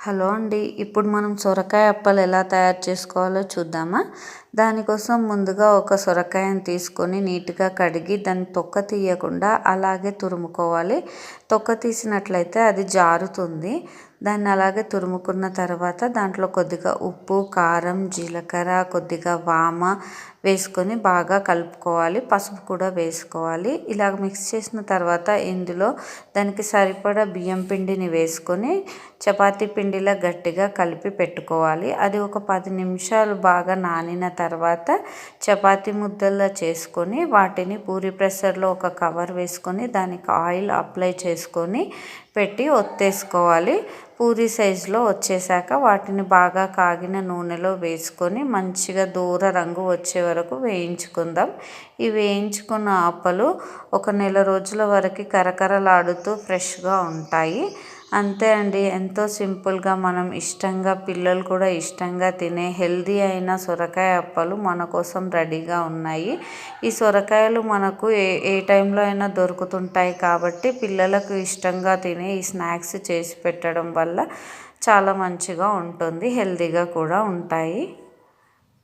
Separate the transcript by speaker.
Speaker 1: Hello అండి ఇప్పుడు మనం సొరకాయ అప్పలు ఎలా తయారు చేసుకోవాలో చూద్దామా? దానికోసం ముందుగా ఒక సొరకాయను తీసుకొని నీట్గా కడిగి దాన్ని తొక్క తీయకుండా అలాగే తురుముకోవాలి. తొక్క తీసినట్లయితే అది జారుతుంది. దాన్ని అలాగే తురుముకున్న తర్వాత దాంట్లో కొద్దిగా ఉప్పు కారం జీలకర్ర కొద్దిగా వామ వేసుకొని బాగా కలుపుకోవాలి. పసుపు కూడా వేసుకోవాలి. ఇలాగ మిక్స్ చేసిన తర్వాత ఇందులో దానికి సరిపడా బియ్యం పిండిని వేసుకొని చపాతీ పిండిలా గట్టిగా కలిపి పెట్టుకోవాలి. అది ఒక పది నిమిషాలు బాగా నానిన తర్వాత చపాతీ ముద్దల్లా చేసుకొని వాటిని పూరి ప్రెషర్లో ఒక కవర్ వేసుకొని దానికి ఆయిల్ అప్లై చేసుకొని పెట్టి ఒత్తేసుకోవాలి. పూరి సైజులో వచ్చేసాక వాటిని బాగా కాగిన నూనెలో వేసుకొని మంచిగా దూర రంగు వచ్చే వరకు వేయించుకుందాం. ఈ వేయించుకున్న ఆపలు ఒక నెల రోజుల వరకు కరకరలాడుతూ ఫ్రెష్గా ఉంటాయి. అంతే అండి. ఎంతో సింపుల్గా మనం ఇష్టంగా పిల్లలు కూడా ఇష్టంగా తినే హెల్దీ అయిన సొరకాయ అప్పలు మన కోసం రెడీగా ఉన్నాయి. ఈ సొరకాయలు మనకు ఏ ఏ టైంలో అయినా దొరుకుతుంటాయి కాబట్టి పిల్లలకు ఇష్టంగా తినే ఈ స్నాక్స్ చేసి పెట్టడం వల్ల చాలా మంచిగా ఉంటుంది హెల్దీగా కూడా ఉంటాయి.